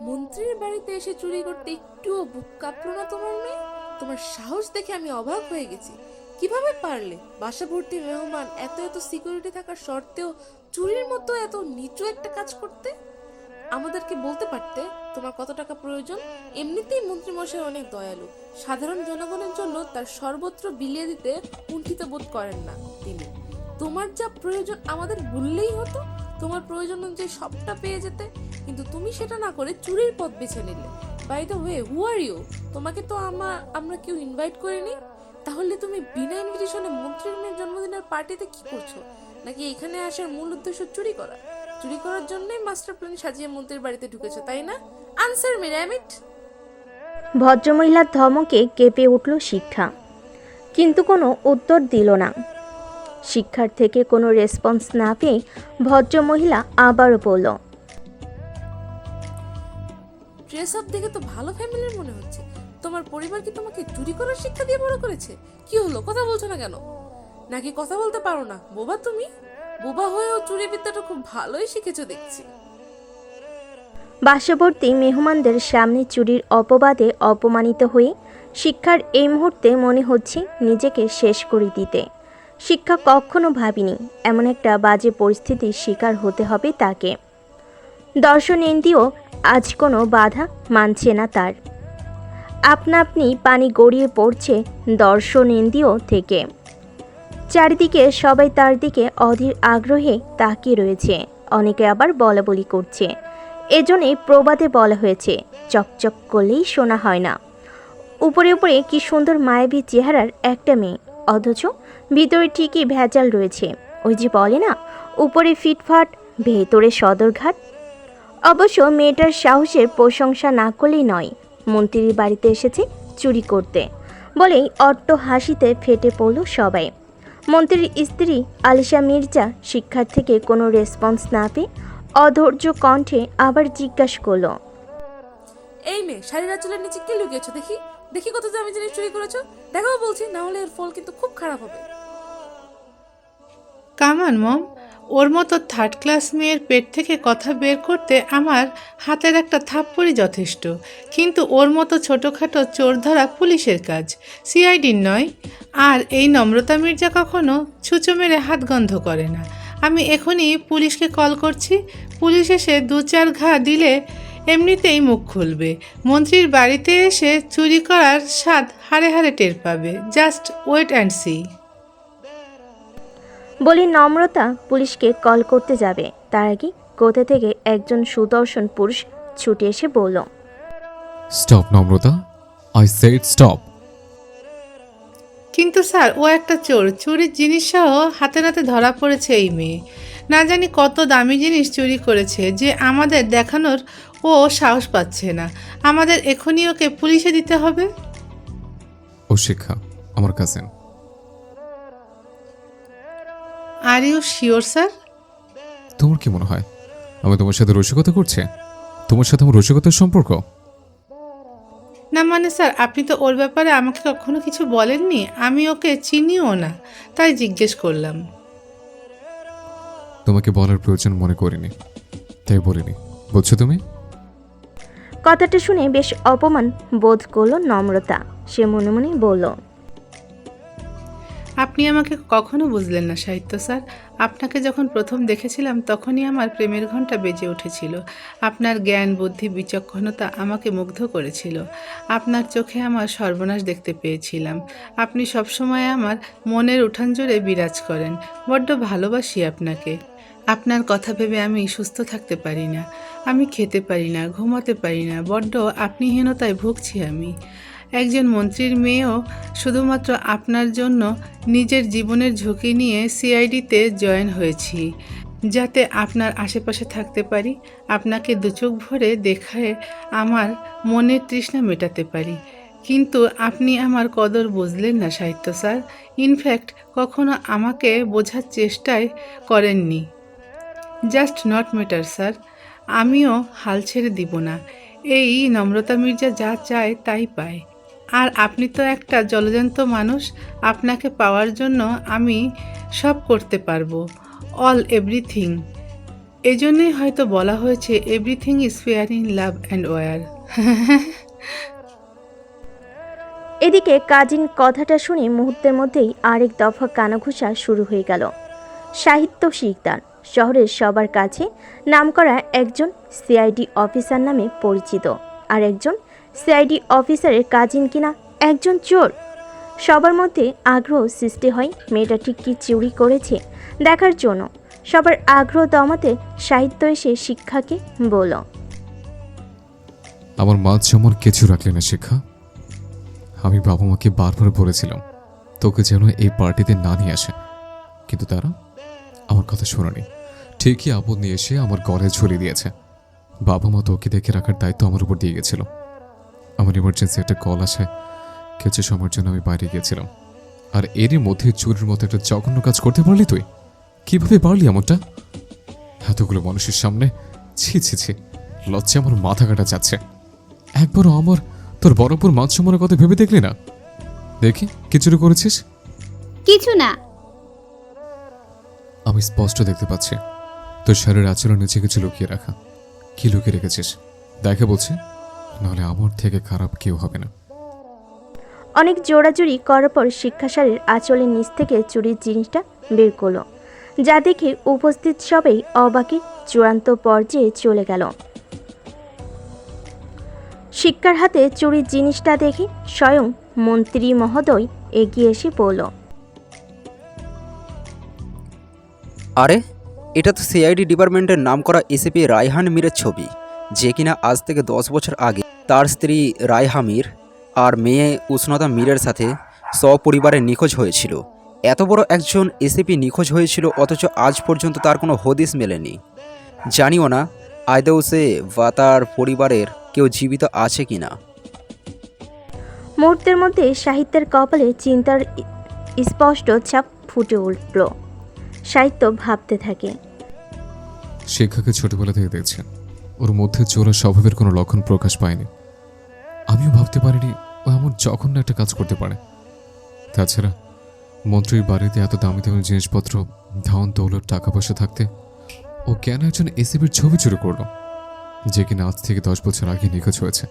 মন্ত্রীর বাড়িতে এসে চুরি করতে একটুও বুক কাঁপলো না তোমার মেয়ে? তোমার সাহস দেখে আমি অবাক হয়ে গেছি। কীভাবে পারলে? বাসা ভর্তি মেহমান এত এত সিকিউরিটি থাকার সত্ত্বেও চুরির মতো এত নিচু একটা কাজ করতে? আমাদেরকে বলতে পারতে? তোমার কত টাকা প্রয়োজন? এমনিতেই মন্ত্রীমশাই অনেক দয়ালু। সাধারণ জনগণের জন্য তার সর্বত্র বিলিয়ে দিতে কুণ্ঠিত বোধ করেন না তিনি। তোমার যা প্রয়োজন আমাদের বললেই হতো। তোমার প্রয়োজন অনুযায়ী সবটা পেয়ে যেতে। কিন্তু তুমি সেটা না করে চুরির পথ বেছে নিলে। By the way who are you তোমাকে তো আমার আমরা কেউ ইনভাইট করিনি? তাহলে তুমি বিনা ইনভিটেশনে মন্ত্রীর মেয়ের জন্মদিনের পার্টিতে কি করছ? নাকি এখানে আসার মূল উদ্দেশ্য চুরি করা? চুরি করার জন্যই মাস্টার প্ল্যান সাজিয়ে মন্ত্রীর বাড়িতে ঢুকেছো, তাই না? আনসার মি র্যামিট ভদ্রমহিলার ধমকে কেঁপে উঠল শিক্ষা। কিন্তু কোনো উত্তর দিল না। শিক্ষার থেকে কোনো রেসপন্স না পেয়ে ভদ্রমহিলা আবারও বলল আপ দেখে তো ভালো ফ্যামিলির মনে হচ্ছে। তোমার পরিবার কি তোমাকে চুরি করার শিক্ষা দিয়ে বড় করেছে? কি হলো? কথা বলছো না কেন? নাকি কথা বলতে পারো না? বোবা তুমি? বোবা হয়েও চুরি বিদ্যাটা খুব ভালোই শিখেছো দেখছি। বাসাবর্তী মেহমানদের সামনে চুরির অপবাদে অপমানিত হয়ে শিক্ষার এই মুহূর্তে মনে হচ্ছে নিজেকে শেষ করে দিতে। শিক্ষা কখনো ভাবিনি, এমন একটা বাজে পরিস্থিতির শিকার হতে হবে তাকে। দর্শনেন্দ্রিয় আজ কোনো বাধা মানছে না তার। আপনা আপনি পানি গড়িয়ে পড়ছে দর্শন দর্শনেন্দ্রিয় থেকে। চারিদিকে সবাই তার দিকে অধীর আগ্রহে তাকিয়ে রয়েছে। অনেকে আবার বলা বলি করছে। এজন্যে প্রবাদে বলা হয়েছে, চকচক করলেই শোনা হয় না। উপরে উপরে কি সুন্দর মায়াবী চেহারার একটা মেয়ে, অথচ ভিতরে ঠিকই ভেজাল রয়েছে। ওই যে বলে না, উপরে ফিটফাট, ভেতরে সদরঘাট অবশ্য মেয়েটার সাহসের প্রশংসা না করলেই নয়। মন্ত্রীর বাড়িতে এসেছে চুরি করতে। বলেই অট্ট হাসিতে ফেটে পড়ল সবাই। মন্ত্রীর স্ত্রী আলিশা মির্জা শিক্ষার থেকে কোনো রেসপন্স না পেয়ে অধৈর্য কণ্ঠে আবার জিজ্ঞাসা করল এই মেয়ে শাড়ির আঁচলের নিচে কি লুকিয়েছো দেখি? দেখি কত দামি জিনিস চুরি করেছ? দেখাও বলছি না হলে এর ফল কিন্তু খুব খারাপ হবে। কামান মম। ওর মতো থার্ড ক্লাস মেয়ের পেট থেকে কথা বের করতে আমার হাতের একটা থাপ্পড়ই যথেষ্ট। কিন্তু ওর মতো ছোটোখাটো চোর ধরা পুলিশের কাজ। সিআইডির নয়। আর এই নম্রতা মির্জা কখনো ছুঁচো মেরে হাত গন্ধ করে না। আমি এখনই পুলিশকে কল করছি। পুলিশ এসে দু চার ঘা দিলে এমনিতেই মুখ খুলবে। মন্ত্রীর বাড়িতে এসে চুরি করার স্বাদ হাড়ে হাড়ে টের পাবে। জাস্ট ওয়েট অ্যান্ড সি বলি নম্রতা পুলিশকে কল করতে যাবে। তার আগে কোথা থেকে একজন সুদর্শন পুরুষ ছুটে এসে বলল stop Namrata. I said stop কিন্তু স্যার ও একটা চোর। চুরির জিনিস সহ হাতে নাতে ধরা পড়েছে এই মেয়ে। না জানি কত দামি জিনিস চুরি করেছে যে আমাদের দেখানোর ও সাহস পাচ্ছে না। আমাদের এখনই ওকে পুলিশে দিতে হবে। ও শিক্ষা আমার cousin are you sure sir তোমার কি মনে হয়? আমি তোমার সাথে রসিকতা করছে? তোমার সাথে আমার রসিকতার সম্পর্ক? না মানে স্যার আপনি তো ওর ব্যাপারে আমাকে কখনো কিছু বলেননি। আমি ওকে চিনিও না তাই জিজ্ঞেস করলাম। তোমাকে বলার প্রয়োজন মনে করিনি তাই বলিনি। বলছো তুমি? কথাটা শুনে বেশ অপমান বোধ করল নম্রতা। সে মনে মনে বলল আপনি আমাকে কখনো বুঝলেন না, সাহিত্য স্যার। আপনাকে যখন প্রথম দেখেছিলাম, তখনই আমার প্রেমের ঘণ্টা বেজে উঠেছিল। আপনার জ্ঞান, বুদ্ধি, বিচক্ষণতা আমাকে মুগ্ধ করেছিল। আপনার চোখে আমার সর্বনাশ দেখতে পেয়েছিলাম। আপনি সবসময় আমার মনের উঠান জোরে বিরাজ করেন। বড্ড ভালোবাসি আপনাকে। আপনার কথা ভেবে আমি সুস্থ থাকতে পারি না। আমি খেতে পারি না, ঘুমাতে পারি না। বড্ড আপনিহীনতায় ভুগছি আমি। একজন মন্ত্রীর মেয়েও শুধুমাত্র আপনার জন্য নিজের জীবনের ঝুঁকি নিয়ে সিআইডিতে জয়েন হয়েছি। যাতে আপনার আশেপাশে থাকতে পারি, আপনাকে দুচোখ ভরে দেখায় আমার মনের তৃষ্ণা মেটাতে পারি। কিন্তু আপনি আমার কদর বুঝলেন না, সাহিত্য স্যার। ইনফ্যাক্ট কখনো আমাকে বোঝার চেষ্টায় করেননি। Just not matter, sir. আমিও হাল ছেড়ে দিব না। এই নম্রতা মির্জা যা চায় তাই পায়। আর আপনি তো একটা জলজন্ত মানুষ, আপনাকে পাওয়ার জন্য আমি সব করতে পারব। অল এভরিথিং এই জন্যই হয়তো বলা হয়েছে everything is fair in love and war এদিকে কাজিন কথাটা শুনে মুহূর্তের মধ্যেই আরেক দফা কানাঘুষা শুরু হয়ে গেল। সাহিত্য শিকদার, শহরের সবার কাছে নামকরা একজন সিআইডি অফিসার নামে পরিচিত, আর একজন সিআইডি অফিসারের কাজিন কিনা? একজন চোর। সবার মধ্যে আগ্রহ সৃষ্টি হয়, মেয়েটা ঠিক কী চুরি করেছে দেখার জন্য। সবার আগ্রহ দমাতে সাহিত্য এসে শিক্ষাকে বলল আমার মা যেমন কিছু রাখলে না, শিক্ষা। আমি বাবা মাকে বারবার বলেছিলাম, তোকে যেন এই পার্টিতে না নিয়ে আসে। কিন্তু তারা আমার কথা শোনেনি। ঠিকই আপদ নিয়ে এসে আমার গলে ঝুলিয়ে দিয়েছে। বাবা মা তোকে দেখে রাখার দায়িত্ব আমার উপর দিয়ে গেছিল। আমার ইমার্জেন্সি একটা কল আসে। কিছু সময়ের জন্য আমি বাইরে গিয়েছিলাম। আর এরই মধ্যে চুরির মতো একটা জঘন্য কাজ করতে পারলি তুই? কীভাবে পারলি এমনটা? এতগুলো মানুষের সামনে ছি ছি ছি লজ্জা আমার মাথা কাটা যাচ্ছে। একবারও আমার তোর বড়পুর মাছ সম্মানের কথা ভেবে দেখলি না? দেখি কি চুরি করেছিস? কিছু না। আমি স্পষ্ট দেখতে পাচ্ছি। তোর শাড়ির আচরণ নিচে কিছু লুকিয়ে রাখা। কি লুকিয়ে রেখেছিস? দেখে বলছি। নাহলে আমার থেকে খারাপ কেউ হবে না। অনেক জোড়াজুড়ি করার পর শিক্ষাসারের আঁচলের নিচ থেকে চুরির জিনিসটা বের করল যা দেখে উপস্থিত সবাই অবাকে চূড়ান্ত পর্যায়ে চলে গেল। শিক্ষার হাতে চুরির জিনিসটা দেখে স্বয়ং মন্ত্রী মহোদয় এগিয়ে এসে বলল আরে এটা তো সিআইডি ডিপার্টমেন্টের নামকরা এসিপি রায়হান মীরের ছবি যে কিনা আজ থেকে দশ বছর আগে। তার স্ত্রী রায়হা মীর আর মেয়ে উষ্ণতা মীরের সাথে সপরিবারে নিখোঁজ হয়েছিল। এত বড় একজন এসিপি নিখোঁজ হয়েছিল অথচ আজ পর্যন্ত তার কোনো হদিস মেলেনি। জানিও না আয়দেও সে বা তার পরিবারের কেউ জীবিত আছে কি না। মুহূর্তের মধ্যে সাহিত্যের কপালে চিন্তার স্পষ্ট ছাপ ফুটে উঠল। সাহিত্য ভাবতে থাকে। শিক্ষাকে ছোটবেলা থেকে দেখছে ওর মধ্যে চোরা স্বভাবের কোনো লক্ষণ প্রকাশ পায়নি। আমিও ভাবতে পারিনি ও এমন জঘন্য একটা কাজ করতে পারে। তাছাড়া মন্ত্রীর বাড়িতে এত দামি দামি জিনিসপত্র, ধন দৌলত, টাকা পয়সা থাকতে ও কেন একজন এসিবির ছবি চুরি করল, যে কিনা আজ থেকে দশ বছর আগে নিখোঁজ হয়েছে।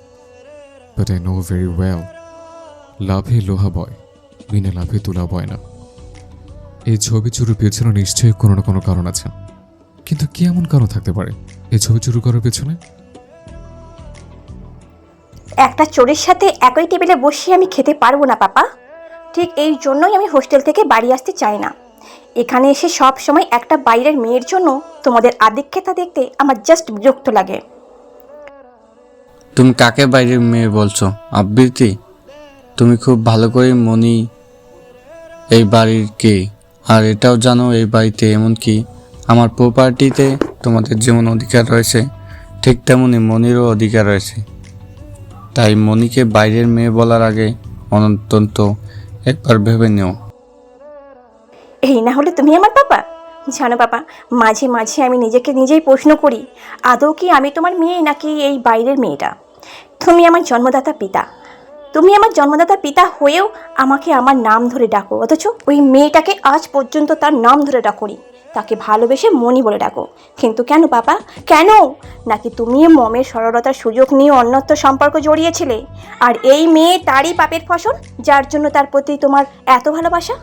But I know very well লাভে লোহা বয়, বিনা লাভে তুলা বয় না। এই ছবি চুরির পেছনে নিশ্চয়ই কোনো না কোনো কারণ আছে। কিন্তু কি এমন কারণ থাকতে পারে? এই ছবি চুরি করার পেছনে একটা চোরের সাথে একই টেবিলে বসে আমি খেতে পারব না, পাপা। ঠিক এই জন্যই আমি হোস্টেল থেকে বাড়ি আসতে চাই না। এখানে এসে সব সময় একটা বাইরের মেয়ের জন্য তোমাদের আদিক্ষেতা দেখতে আমার জাস্ট বিরক্ত লাগে। তুমি কাকে বাইরের মেয়ে বলছো? আবৃত্তি? তুমি খুব ভালো করে মনি, এই বাড়ির কে? আর এটাও জানো এই বাড়িতে এমনকি আমার প্রপার্টিতে তোমাদের যেমন অধিকার রয়েছে, ঠিক তেমনই মনিরও অধিকার রয়েছে। তাই মনিকে বাইরের মেয়ে বলার আগে অনন্তন্ত একবার ভেবে নিও। এই না হলে তুমি আমার পাপা? জানো বাবা মাঝে মাঝে আমি নিজেকে নিজেই প্রশ্ন করি, আদৌ কি আমি তোমার মেয়ে নাকি এই বাইরের মেয়েটা? তুমি আমার জন্মদাতা পিতা। তুমি আমার জন্মদাতা পিতা হয়েও আমাকে আমার নাম ধরে ডাকো, অথচ ওই মেয়েটাকে আজ পর্যন্ত তার নাম ধরে ডাকোনি। তাকে ভালোবেসে মনি বলে ডাকো। কিন্তু কেন পাপা? কেন? নাকি তুমি মমের সরলতার সুযোগ নিয়ে অন্যত্র সম্পর্ক জড়িয়েছিলে? আর এই মেয়ে তারই পাপের ফসল যার জন্য তার প্রতি তোমার এত ভালোবাসা?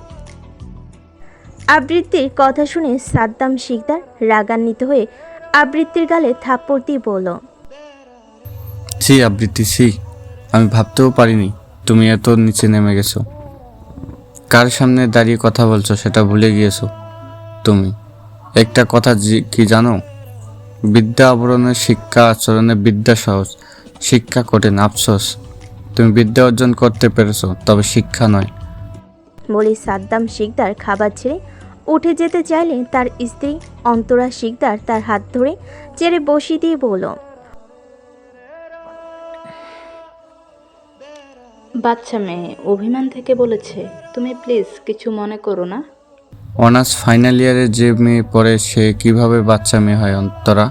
আবৃত্তির কথা শুনে সাদ্দাম শিকদার রাগান্বিত হয়ে আবৃত্তির গালে থাপ্পড় দিয়ে বলল সি আবৃত্তি সি আমি ভাবতেও পারিনি তুমি এত নিচে নেমে গেছো। কার সামনে দাঁড়িয়ে কথা বলছো সেটা ভুলে গিয়েছো তুমি? একটা কথা কি জানো? বিদ্যা আবরণের শিক্ষা আচরণে বিদ্যা সহজ। শিক্ষা কঠিন আফসোস। তুমি বিদ্যা অর্জন করতে পেরেছ তবে শিক্ষা নয়। বলে সাদ্দাম শিকদার খাবার ছেড়ে উঠে যেতে চাইলে তার স্ত্রী অন্তরা শিকদার তার হাত ধরে চেড়ে বসিয়ে দিয়ে বলল বাচ্চা মেয়ে অভিমান থেকে বলেছে তুমি প্লিজ কিছু মনে করো না? অনার্স ফাইনাল ইয়ারে যে মেয়ে পড়ে সে কীভাবে বাচ্চা মেয়ে হয় অন্তরা?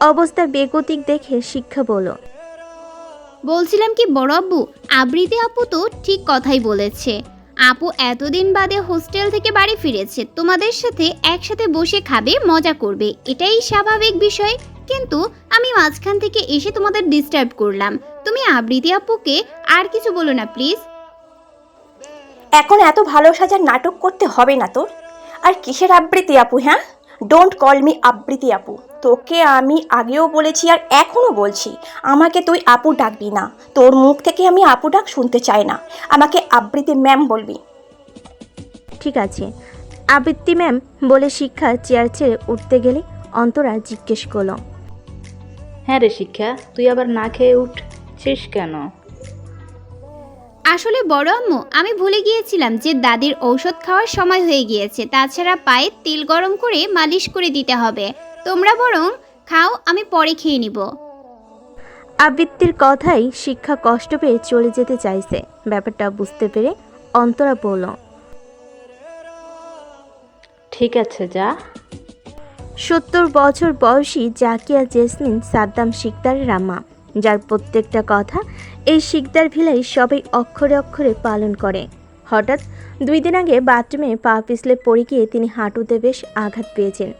অবস্থা বেগতিক দেখে শিক্ষা বলল বলছিলাম কি বড় আব্বু? আবৃতি আপু তো ঠিক কথাই বলেছে। আপু এতদিন বাদে হোস্টেল থেকে বাড়ি ফিরেছে। তোমাদের সাথে একসাথে বসে খাবে মজা করবে। এটাই স্বাভাবিক বিষয়। কিন্তু আমি মাঝখান থেকে এসে তোমাদের ডিস্টার্ব করলাম। তুমি আবৃতি আপুকে আর কিছু বলো না প্লিজ এখন এত ভালো সাজার নাটক করতে হবে না তোর? আর কিসের আবৃত্তি আপু হ্যাঁ? ডোন্ট কল মি আবৃত্তি আপু। তোকে আমি আগেও বলেছি আর এখনও বলছি আমাকে তুই আপু ডাকবি না। তোর মুখ থেকে আমি আপু ডাক শুনতে চাই না। আমাকে আবৃত্তি ম্যাম বলবি। ঠিক আছে। আবৃত্তি ম্যাম বলে শিক্ষা চেয়ার ছেড়ে উঠতে গেলে অন্তরা জিজ্ঞেস করল। হ্যাঁ রে শিক্ষা তুই আবার না খেয়ে উঠছিস কেন? আসলে বড় আম্মু আমি ভুলে গিয়েছিলাম যে দাদির ঔষধ খাওয়ার সময় হয়ে গিয়েছে। তাছাড়া পায়ে তেল গরম করে মালিশ করে দিতে হবে। তোমরা বরং খাও আমি পরে খেয়ে নিব। আবৃত্তির কথাই শিক্ষা কষ্ট পেয়ে চলে যেতে চাইছে। ব্যাপারটা বুঝতে পেরে অন্তরা বলল ঠিক আছে যা। সত্তর বছর বয়সী জাকিয়া জেসমিন সাদ্দাম শিকদারের আম্মা যার প্রত্যেকটা কথা এই শিকদার ভিলাই সবাই অক্ষরে অক্ষরে পালন করে। হঠাৎ দুই দিন আগে বাথরুমে পা পিছলে পড়ে গিয়ে তিনি হাঁটুতে বেশ আঘাত পেয়েছেন।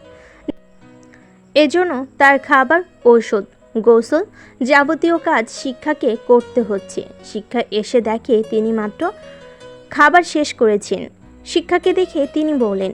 এজন্য তার খাবার, ঔষধ, গোসল যাবতীয় কাজ শিক্ষাকে করতে হচ্ছে। শিক্ষা এসে দেখে তিনি মাত্র খাবার শেষ করেছেন। শিক্ষাকে দেখে তিনি বললেন